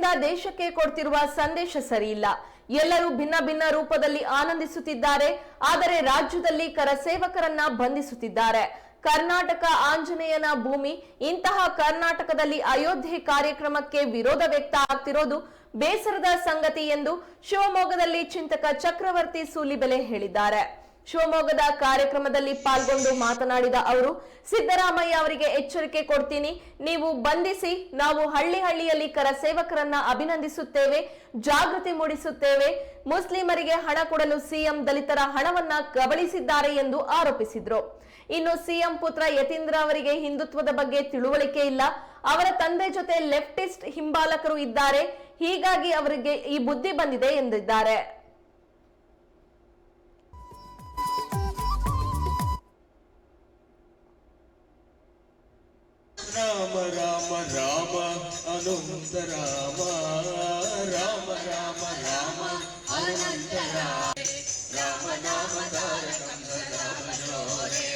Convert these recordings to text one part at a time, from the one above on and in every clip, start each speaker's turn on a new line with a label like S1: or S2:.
S1: ಕರ್ನಾಟಕದಿಂದ ದೇಶಕ್ಕೆ ಕೊಡ್ತಿರುವ ಸಂದೇಶ ಸರಿಯಿಲ್ಲ. ಎಲ್ಲರೂ ಭಿನ್ನ ಭಿನ್ನ ರೂಪದಲ್ಲಿ ಆನಂದಿಸುತ್ತಿದ್ದಾರೆ. ಆದರೆ ರಾಜ್ಯದಲ್ಲಿ ಕರಸೇವಕರನ್ನ ಬಂಧಿಸುತ್ತಿದ್ದಾರೆ. ಕರ್ನಾಟಕ ಆಂಜನೇಯನ ಭೂಮಿ, ಇಂತಹ ಕರ್ನಾಟಕದಲ್ಲಿ ಅಯೋಧ್ಯೆ ಕಾರ್ಯಕ್ರಮಕ್ಕೆ ವಿರೋಧ ವ್ಯಕ್ತ ಆಗ್ತಿರೋದು ಬೇಸರದ ಸಂಗತಿ ಎಂದು ಶಿವಮೊಗ್ಗದಲ್ಲಿ ಚಿಂತಕ ಚಕ್ರವರ್ತಿ ಸೂಲಿಬೆಲೆ ಹೇಳಿದ್ದಾರೆ. ಶಿವಮೊಗ್ಗದ ಕಾರ್ಯಕ್ರಮದಲ್ಲಿ ಪಾಲ್ಗೊಂಡು ಮಾತನಾಡಿದ ಅವರು, ಸಿದ್ದರಾಮಯ್ಯ ಅವರಿಗೆ ಎಚ್ಚರಿಕೆ ಕೊಡ್ತೀನಿ. ನೀವು ಬಂಧಿಸಿ, ನಾವು ಹಳ್ಳಿ ಹಳ್ಳಿಯಲ್ಲಿ ಕರಸೇವಕರನ್ನ ಅಭಿನಂದಿಸುತ್ತೇವೆ, ಜಾಗೃತಿ ಮೂಡಿಸುತ್ತೇವೆ. ಮುಸ್ಲಿಮರಿಗೆ ಹಣ ಕೊಡಲು ಸಿಎಂ ದಲಿತರ ಹಣವನ್ನ ಕಬಳಿಸಿದ್ದಾರೆ ಎಂದು ಆರೋಪಿಸಿದ್ರು. ಇನ್ನು ಸಿಎಂ ಪುತ್ರ ಯತೀಂದ್ರ ಅವರಿಗೆ ಹಿಂದುತ್ವದ ಬಗ್ಗೆ ತಿಳುವಳಿಕೆ ಇಲ್ಲ. ಅವರ ತಂದೆ ಜೊತೆ ಲೆಫ್ಟಿಸ್ಟ್ ಹಿಂಬಾಲಕರು ಇದ್ದಾರೆ. ಹೀಗಾಗಿ ಅವರಿಗೆ ಈ ಬುದ್ಧಿ ಬಂದಿದೆ ಎಂದಿದ್ದಾರೆ.
S2: ರಾಮ ರಾಮ ರಾಮ ಅನಂತ ರಾಮ ರಾಮ ರಾಮ ರಾಮ ಅನಂತ ರಾಮ ರಾಮ ನಾಮ ತಾರಕಂ ಸದಾ ಭಜೋರೆ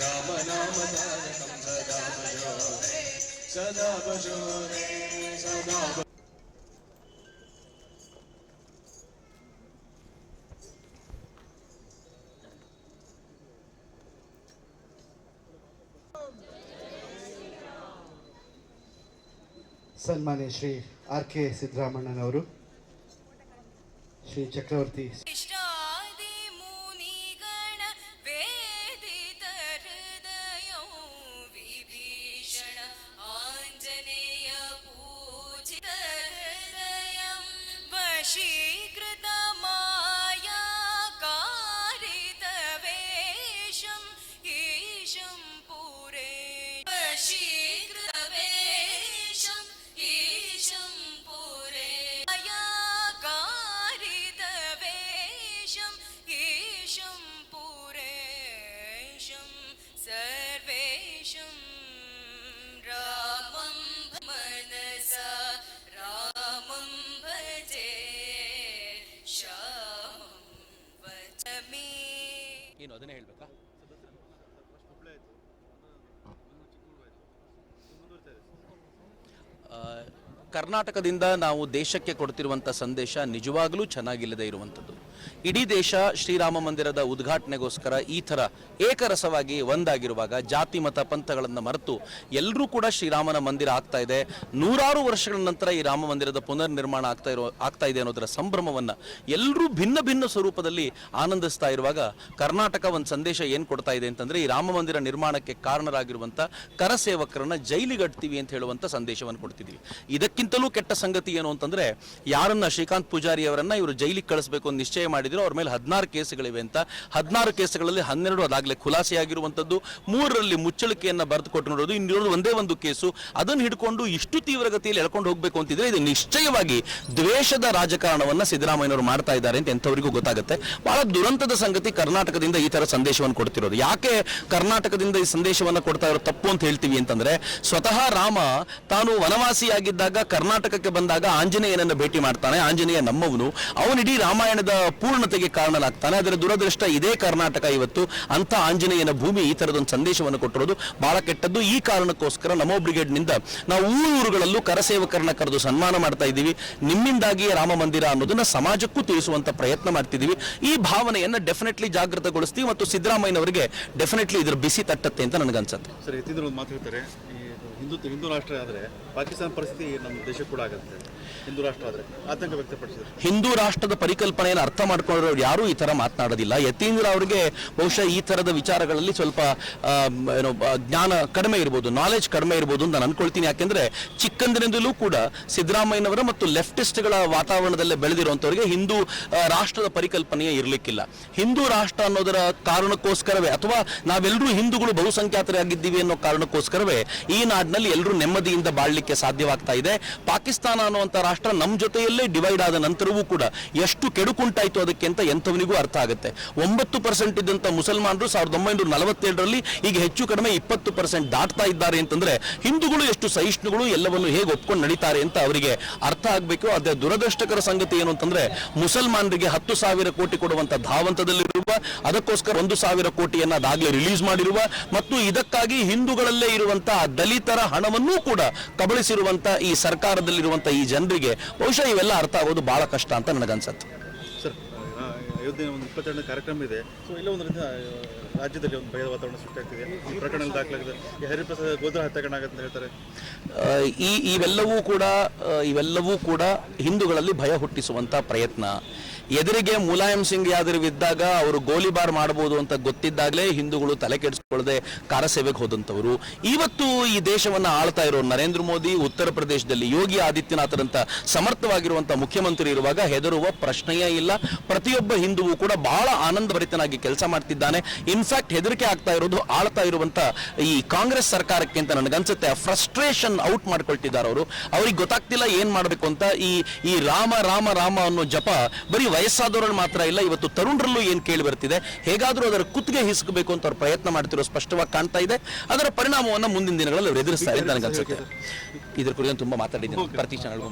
S2: ರಾಮ ನಾಮ ತಾರಕಂ ಸದಾ ಭಜೋರೆ ಸದಾ ಭಜೋರೆ ಸದಾ
S3: ಸನ್ಮಾನ್ಯ ಶ್ರೀ ಆರ್ ಕೆ ಸಿದ್ದರಾಮಣ್ಣನವರು ಶ್ರೀ ಚಕ್ರವರ್ತಿ
S4: ಏನು ಅದನ್ನೇ ಹೇಳ್ಬೇಕಾ? ಕರ್ನಾಟಕದಿಂದ ನಾವು ದೇಶಕ್ಕೆ ಕೊಡ್ತಿರುವಂಥ ಸಂದೇಶ ನಿಜವಾಗಲೂ ಚೆನ್ನಾಗಿಲ್ಲದೆ ಇರುವಂಥದ್ದು ಇಡೀ ದೇಶ ಶ್ರೀರಾಮ ಮಂದಿರದ ಉದ್ಘಾಟನೆಗೋಸ್ಕರ ಈ ಥರ ಏಕರಸವಾಗಿ ಒಂದಾಗಿರುವಾಗ ಜಾತಿ, ಮತ, ಪಂಥಗಳನ್ನು ಮರೆತು ಎಲ್ಲರೂ ಕೂಡ ಶ್ರೀರಾಮನ ಮಂದಿರ ಆಗ್ತಾ ಇದೆ. ನೂರಾರು ವರ್ಷಗಳ ನಂತರ ಈ ರಾಮ ಮಂದಿರದ ಪುನರ್ ನಿರ್ಮಾಣ ಆಗ್ತಾ ಇರೋ, ಆಗ್ತಾ ಇದೆ ಅನ್ನೋದರ ಸಂಭ್ರಮವನ್ನು ಎಲ್ಲರೂ ಭಿನ್ನ ಭಿನ್ನ ಸ್ವರೂಪದಲ್ಲಿ ಆನಂದಿಸ್ತಾ ಇರುವಾಗ ಕರ್ನಾಟಕ ಒಂದು ಸಂದೇಶ ಏನು ಕೊಡ್ತಾ ಇದೆ ಅಂತಂದ್ರೆ ಈ ರಾಮ ಮಂದಿರ ನಿರ್ಮಾಣಕ್ಕೆ ಕಾರಣರಾಗಿರುವಂಥ ಕರಸೇವಕರನ್ನು ಜೈಲಿಗಟ್ತೀವಿ ಅಂತ ಹೇಳುವಂಥ ಸಂದೇಶವನ್ನು ಕೊಡ್ತಿದ್ವಿ. ಇದಕ್ಕಿಂತಲೂ ಕೆಟ್ಟ ಸಂಗತಿ ಏನು ಅಂತಂದ್ರೆ ಯಾರನ್ನ ಶ್ರೀಕಾಂತ್ ಪೂಜಾರಿ ಅವರನ್ನ ಇವರು ಜೈಲಿಗೆ ಕಳಿಸಬೇಕು ನಿಶ್ಚಯ ಮಾಡಿದ್ರು, ಅವ್ರ ಮೇಲೆ ಹದಿನಾರು ಕೇಸುಗಳಿವೆ ಅಂತ. ಹದಿನಾರು ಕೇಸುಗಳಲ್ಲಿ ಹನ್ನೆರಡು ಅದಾಗಲೇ ಖುಲಾಸೆಯಾಗಿರುವಂಥದ್ದು ಮೂರರಲ್ಲಿ ಮುಚ್ಚಳಿಕೆಯನ್ನ ಬರೆದು ಕೊಟ್ಟು ನೋಡೋದು ಇನ್ನಿರೋದು ಒಂದೇ ಒಂದು ಕೇಸು. ಅದನ್ನು ಹಿಡ್ಕೊಂಡು ಇಷ್ಟು ತೀವ್ರಗತಿಯಲ್ಲಿ ಎಳ್ಕೊಂಡು ಹೋಗಬೇಕು ಅಂತಿದ್ರೆ ಇದು ನಿಶ್ಚಯವಾಗಿ ದ್ವೇಷದ ರಾಜಕಾರಣವನ್ನ ಸಿದ್ದರಾಮಯ್ಯನವರು ಮಾಡ್ತಾ ಇದ್ದಾರೆ ಅಂತ ಎಂಥವರಿಗೂ ಗೊತ್ತಾಗುತ್ತೆ. ಬಹಳ ದುರಂತದ ಸಂಗತಿ ಕರ್ನಾಟಕದಿಂದ ಈ ತರ ಸಂದೇಶವನ್ನು ಕೊಡ್ತಿರೋದು. ಯಾಕೆ ಕರ್ನಾಟಕದಿಂದ ಈ ಸಂದೇಶವನ್ನ ಕೊಡ್ತಾ ಇರೋ ತಪ್ಪು ಅಂತ ಹೇಳ್ತೀವಿ ಅಂತಂದ್ರೆ, ಸ್ವತಃ ರಾಮ ತಾನು ವನವಾಸಿಯಾಗಿದ್ದಾಗ ಕರ್ನಾಟಕಕ್ಕೆ ಬಂದಾಗ ಆಂಜನೇಯನನ್ನ ಭೇಟಿ ಮಾಡ್ತಾನೆ. ಆಂಜನೇಯ ನಮ್ಮವನು. ಅವನಿಡೀ ರಾಮಾಯಣದ ಪೂರ್ಣತೆಗೆ ಕಾರಣನಾಗ್ತಾನೆ ಅದರ ದುರದೃಷ್ಟ ಇದೇ ಕರ್ನಾಟಕ ಇವತ್ತು. ಅಂತ ಆಂಜನೇಯನ ಭೂಮಿ ಈ ತರದೊಂದು ಸಂದೇಶವನ್ನು ಕೊಟ್ಟಿರೋದು ಬಹಳ ಕೆಟ್ಟದ್ದು. ಈ ಕಾರಣಕ್ಕೋಸ್ಕರ ನಮೋ ಬ್ರಿಗೇಡ್ನಿಂದ ನಾವು ಊರೂರುಗಳಲ್ಲೂ ಕರಸೇವಕರನ್ನ ಕರೆದು ಸನ್ಮಾನ ಮಾಡ್ತಾ ಇದ್ದೀವಿ. ನಿಮ್ಮಿಂದಾಗಿಯೇ ರಾಮ ಮಂದಿರ ಅನ್ನೋದನ್ನ ಸಮಾಜಕ್ಕೂ ತಿಳಿಸುವಂತ ಪ್ರಯತ್ನ ಮಾಡ್ತಿದ್ದೀವಿ. ಈ ಭಾವನೆಯನ್ನ ಡೆಫಿನೆಟ್ಲಿ ಜಾಗೃತಗೊಳಿಸ್ತೀವಿ ಮತ್ತು ಸಿದ್ದರಾಮಯ್ಯನವರಿಗೆ ಡೆಫಿನೆಟ್ಲಿ ಇದ್ರ ಬಿಸಿ ತಟ್ಟತ್ತೆ ಅಂತ ನನಗನ್ಸುತ್ತೆ.
S5: ಸರ್ ಹಿಂದೂ ರಾಷ್ಟ್ರ ಆದರೆ ಪಾಕಿಸ್ತಾನ ಪರಿಸ್ಥಿತಿ ನಮ್ಮ ದೇಶಕ್ಕೆ ಕೂಡ ಆಗುತ್ತೆ. ಹಿಂದೂ
S4: ರಾಷ್ಟ್ರದ ಪರಿಕಲ್ಪನೆಯನ್ನು ಅರ್ಥ ಮಾಡ್ಕೊಂಡಿರೋರು ಯಾರೂ ಈ ತರ ಮಾತನಾಡೋದಿಲ್ಲ. ಯತೀಂದ್ರ ಅವರಿಗೆ ಬಹುಶಃ ಈ ತರದ ವಿಚಾರಗಳಲ್ಲಿ ಸ್ವಲ್ಪ ಏನೋ ಜ್ಞಾನ ಕಡಿಮೆ ಇರ್ಬೋದು ನಾಲೆಜ್ ಕಡಿಮೆ ಇರ್ಬೋದು ಅಂತ ನಾನು ಅನ್ಕೊಳ್ತೀನಿ. ಯಾಕೆಂದ್ರೆ ಚಿಕ್ಕಂದಿನಿಂದಲೂ ಕೂಡ ಸಿದ್ದರಾಮಯ್ಯನವರ ಮತ್ತು ಲೆಫ್ಟಿಸ್ಟ್ಗಳ ವಾತಾವರಣದಲ್ಲೇ ಬೆಳೆದಿರುವಂತವರಿಗೆ ಹಿಂದೂ ರಾಷ್ಟ್ರದ ಪರಿಕಲ್ಪನೆಯೇ ಇರಲಿಕ್ಕಿಲ್ಲ. ಹಿಂದೂ ರಾಷ್ಟ್ರ ಅನ್ನೋದರ ಕಾರಣಕ್ಕೋಸ್ಕರವೇ ಅಥವಾ ನಾವೆಲ್ಲರೂ ಹಿಂದೂಗಳು ಬಹುಸಂಖ್ಯಾತರಾಗಿದ್ದೀವಿ ಅನ್ನೋ ಕಾರಣಕ್ಕೋಸ್ಕರವೇ ಈ ನಾಡಿನಲ್ಲಿ ಎಲ್ಲರೂ ನೆಮ್ಮದಿಯಿಂದ ಬಾಳ್ಲಿಕ್ಕೆ ಸಾಧ್ಯವಾಗ್ತಾ ಇದೆ. ಪಾಕಿಸ್ತಾನ ಅನ್ನುವಂಥ ರಾಷ್ಟ್ರ ನಮ್ಮ ಜೊತೆಯಲ್ಲೇ ಡಿವೈಡ್ ಆದ ನಂತರವೂ ಕೂಡ ಎಷ್ಟು ಕೆಡುಕುಂಟಾಯಿತು ಅದಕ್ಕೆ ಅಂತ ಎಂಥವನಿಗೂ ಅರ್ಥ ಆಗುತ್ತೆ. ಒಂಬತ್ತು ಪರ್ಸೆಂಟ್ ಇದ್ದಂಥ ಮುಸಲ್ಮಾನರು ಸಾವಿರದ ಒಂಬೈನೂರ ನಲವತ್ತೇಳರಲ್ಲಿ ಈಗ ಹೆಚ್ಚು ಕಡಿಮೆ ಇಪ್ಪತ್ತು ಪರ್ಸೆಂಟ್ ದಾಟ್ತಾ ಇದ್ದಾರೆ ಅಂತಂದ್ರೆ ಹಿಂದೂಗಳು ಎಷ್ಟು ಸಹಿಷ್ಣುಗಳು ಎಲ್ಲವನ್ನು ಹೇಗೆ ಒಪ್ಕೊಂಡು ನಡೀತಾರೆ ಅಂತ ಅವರಿಗೆ ಅರ್ಥ ಆಗಬೇಕು. ಅದೇ ದುರದೃಷ್ಟಕರ ಸಂಗತಿ ಏನು ಅಂತಂದ್ರೆ ಮುಸಲ್ಮಾನರಿಗೆ ಹತ್ತು ಸಾವಿರ ಕೋಟಿ ಕೊಡುವಂತ ಧಾವಂತದಲ್ಲಿರುವ ಅದಕ್ಕೋಸ್ಕರ ಒಂದು ಸಾವಿರ ಕೋಟಿಯನ್ನ ಅದಾಗಲೇ ರಿಲೀಸ್ ಮಾಡಿರುವ ಮತ್ತು ಇದಕ್ಕಾಗಿ ಹಿಂದೂಗಳಲ್ಲೇ ಇರುವಂತಹ ದಲಿತರ ಹಣವನ್ನೂ ಕೂಡ ಕಬಳಿಸಿರುವಂತಹ ಈ ಸರ್ಕಾರದಲ್ಲಿರುವಂತಹ ಈ ಜನ ಜನರಿಗೆ ಬಹುಶಃ ಇವೆಲ್ಲ ಅರ್ಥ ಆಗೋದು ಬಹಳ ಕಷ್ಟ ಅಂತ ನನಗನ್ಸತ್ತೆ.
S5: ಅಯೋಧ್ಯೆ ಒಂದು ಇಪ್ಪತ್ತೆರಡನೇ ಕಾರ್ಯಕ್ರಮ ಇದೆ. ಸೊ ಇಲ್ಲ ಒಂದು ರೀತಿ ರಾಜ್ಯದಲ್ಲಿ ಒಂದು ಭಯದ ವಾತಾವರಣ ಸೃಷ್ಟಿಯಾಗ್ತಿದೆ. ಈ ಪ್ರಕರಣ ದಾಖಲಾಗಿದೆ. ಈ ಹರಿಪ್ರಸಾದ್ ಗೋದ್ರ ಹತ್ಯಾಕಾಂಡ ಆಗತ್ತೆ ಅಂತ ಹೇಳ್ತಾರೆ.
S4: ಈ ಇವೆಲ್ಲವೂ ಕೂಡ ಇವೆಲ್ಲವೂ ಕೂಡ ಹಿಂದೂಗಳಲ್ಲಿ ಭಯ ಹುಟ್ಟಿಸುವಂಥ ಪ್ರಯತ್ನ. ಎದುರಿಗೆ ಮುಲಾಯಂ ಸಿಂಗ್ ಯಾದವ್ ಇದ್ದಾಗ ಅವರು ಗೋಲಿಬಾರ್ ಮಾಡಬಹುದು ಅಂತ ಗೊತ್ತಿದ್ದಾಗಲೇ ಹಿಂದೂಗಳು ತಲೆ ಕಾರ ಕಾರಸೇವೆಗೆ ಹೋದಂಥವರು. ಇವತ್ತು ಈ ದೇಶವನ್ನ ಆಳ್ತಾ ಇರೋ ನರೇಂದ್ರ ಮೋದಿ ಉತ್ತರ ಪ್ರದೇಶದಲ್ಲಿ ಯೋಗಿ ಆದಿತ್ಯನಾಥರಂತ ಸಮರ್ಥವಾಗಿರುವಂತ ಮುಖ್ಯಮಂತ್ರಿ ಇರುವಾಗ ಹೆದರುವ ಪ್ರಶ್ನೆಯೇ ಇಲ್ಲ. ಪ್ರತಿಯೊಬ್ಬ ಹಿಂದುವು ಕೂಡ ಬಹಳ ಆನಂದಭರಿತನಾಗಿ ಕೆಲಸ ಮಾಡ್ತಿದ್ದಾನೆ. ಇನ್ಫ್ಯಾಕ್ಟ್ ಹೆದರಿಕೆ ಆಗ್ತಾ ಇರೋದು ಆಳ್ತಾ ಇರುವಂತ ಈ ಕಾಂಗ್ರೆಸ್ ಸರ್ಕಾರಕ್ಕೆ ಅಂತ ನನಗನ್ಸುತ್ತೆ. ಫ್ರಸ್ಟ್ರೇಷನ್ ಔಟ್ ಮಾಡ್ಕೊಳ್ತಿದ್ದಾರೆ ಅವರು. ಅವ್ರಿಗೆ ಗೊತ್ತಾಗ್ತಿಲ್ಲ ಏನ್ ಮಾಡಬೇಕು ಅಂತ. ಈ ಈ ರಾಮ ರಾಮ ರಾಮ ಅನ್ನೋ ಜಪ ಬರೀ ವಯಸ್ಸಾದವರಲ್ಲಿ ಮಾತ್ರ ಇಲ್ಲ ಇವತ್ತು ತರುಣರಲ್ಲೂ ಏನ್ ಕೇಳಿ ಬರ್ತಿದೆ. ಹೇಗಾದ್ರೂ ಅದರ ಕುತ್ತಿಗೆ ಹಿಸ್ಕಬೇಕು ಅಂತ ಅವ್ರು ಪ್ರಯತ್ನ ಮಾಡ್ತಿರೋ ಸ್ಪಷ್ಟವಾಗಿ ಕಾಣ್ತಾ ಇದೆ. ಅದರ ಪರಿಣಾಮವನ್ನ ಮುಂದಿನ ದಿನಗಳಲ್ಲಿ ಅವರು ಎದುರಿಸ್ತಾರೆ ಅಂತ ನನಗನ್ಸುತ್ತೆ. ಇದ್ರ ಕುರಿತು ತುಂಬಾ ಮಾತಾಡಿದ್ದೀನಿ. ಪ್ರತಿ ಚಾನಲ್ಗೂ